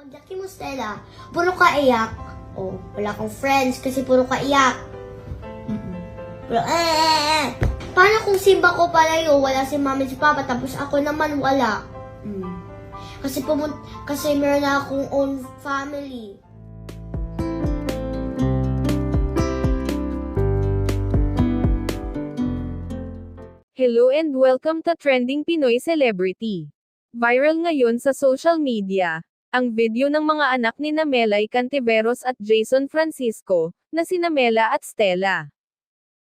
Paglaki mo, Stella, puro ka iyak. Oh, wala kang friends kasi puro ka iyak. Puro, eh, eh, eh. Paano kung simba ko palayo, wala si mama si papa, tapos ako naman wala? Mm. Kasi pumun kasi meron na akong own family. Hello and welcome to Trending Pinoy Celebrity. Viral ngayon sa social media, ang video ng mga anak ni Namelay Cantiveros at Jason Francisco, na si Namela at Stella.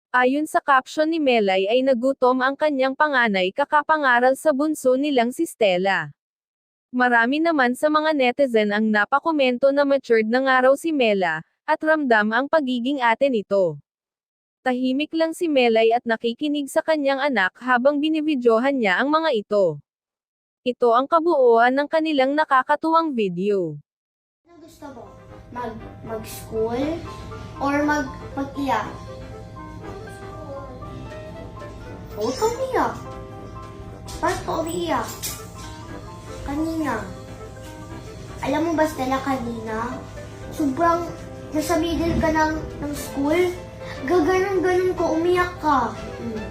Ayon sa caption ni Melay ay nagutom ang kanyang panganay kakapangaral sa bunso nilang si Stella. Marami naman sa mga netizen ang napakomento na matured na nga raw si Mela, at ramdam ang pagiging ate nito. Tahimik lang si Melay at nakikinig sa kanyang anak habang binibidyohan niya ang mga ito. Ito ang kabuuan ng kanilang nakakatuwang video. Ano gusto mo? Mag mag-school or mag mag-iyak? Huwag kang umiyak. Bakit ka umiiyak? Kanina. Alam mo ba, Stella, kanina? Sobrang nasa middle ka ng, ng school. Gaganon-ganon ko, umiyak ka. Hmm.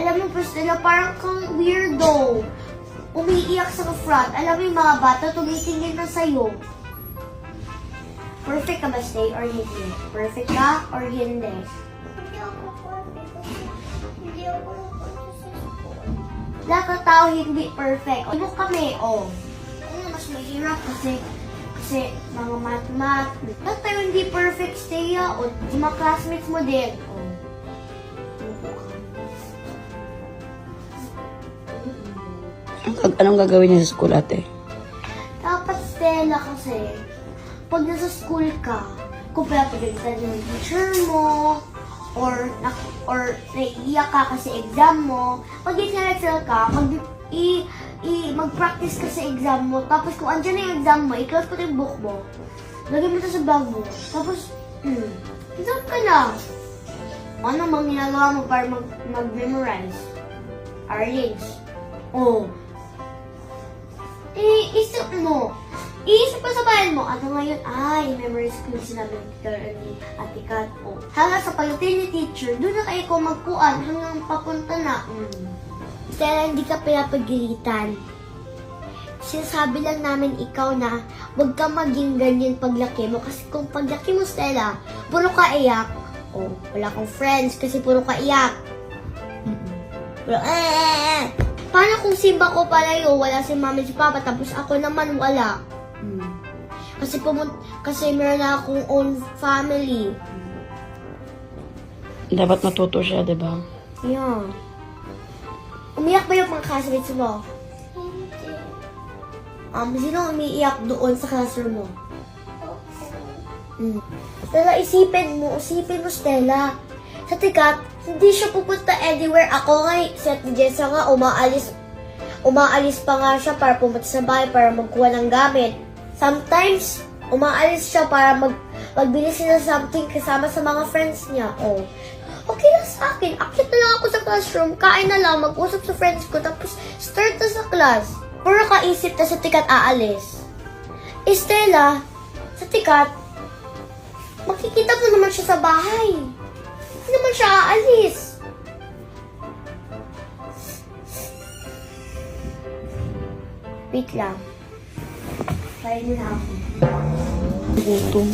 Alam mo ba, Stella, parang kang weirdo. Umiiyak sa front. Alam mo yung mga bata, tumitingin na sa'yo. Perfect ka ba, stay or hindi? Perfect ka or hindi? Hindi ako perfect hindi ako school. Lahat ng tao hindi perfect. Ibo kami, oh. Ano mas mahirap kasi kasi mga mat-mat. Lahat tayo hindi perfect, stay O, yung mga classmates mo din. Anong gagawin niya sa school ate? Dapat Stella kasi, pag nasa school ka, kung pinapagalitan yung teacher mo, or na, or naiiyak ka kasi exam mo, pag i-excel ka, mag, i, i, mag-practice ka sa exam mo, tapos kung andyan na yung exam mo, i-close ko yung book mo, lagay mo ito sa bag mo, tapos, hmm, exam ka na. Ano mang ginagawa mo para mag, mag-memorize? Arrange. Oh, Iisip mo. Iisip mo sa bayan mo. Ano ngayon? Ay, memory school sinabi ni Tita ni Ate Kat. O, hanga sa palutin ni teacher, doon na kayo ko magkuan hanggang papunta na. Mm. Stella, hindi ka pinapagilitan. Sinasabi lang namin ikaw na huwag ka maging ganyan paglaki mo. Kasi kung paglaki mo, Stella, puro ka iyak. O, wala kang friends kasi puro ka iyak. Pero, eh, eh, eh. Paano kung simba ko palayo, wala si mama si papa, tapos ako naman wala? Kasi pumun kasi meron na akong own family. Dapat matuto siya, di ba? Yeah. Umiyak ba yung mga classmates mo? Hindi. Um, sino umiiyak doon sa classroom mo? Ako. Mm. Stella, isipin mo, isipin mo, Stella. Sa tikat, hindi siya pupunta anywhere. Ako nga, set ni Jessa nga, umaalis, umaalis pa nga siya para pumunta sa bahay para magkuha ng gamit. Sometimes, umaalis siya para mag, magbili siya ng something kasama sa mga friends niya. Oh. Okay lang sa akin. Akit na lang ako sa classroom, kain na lang, mag-usap sa friends ko, tapos start na sa class. Puro kaisip na sa tikat aalis. Estela, sa tikat, makikita mo naman siya sa bahay. Hindi naman siya aalis. Wait lang. Kain na ako. Gutom.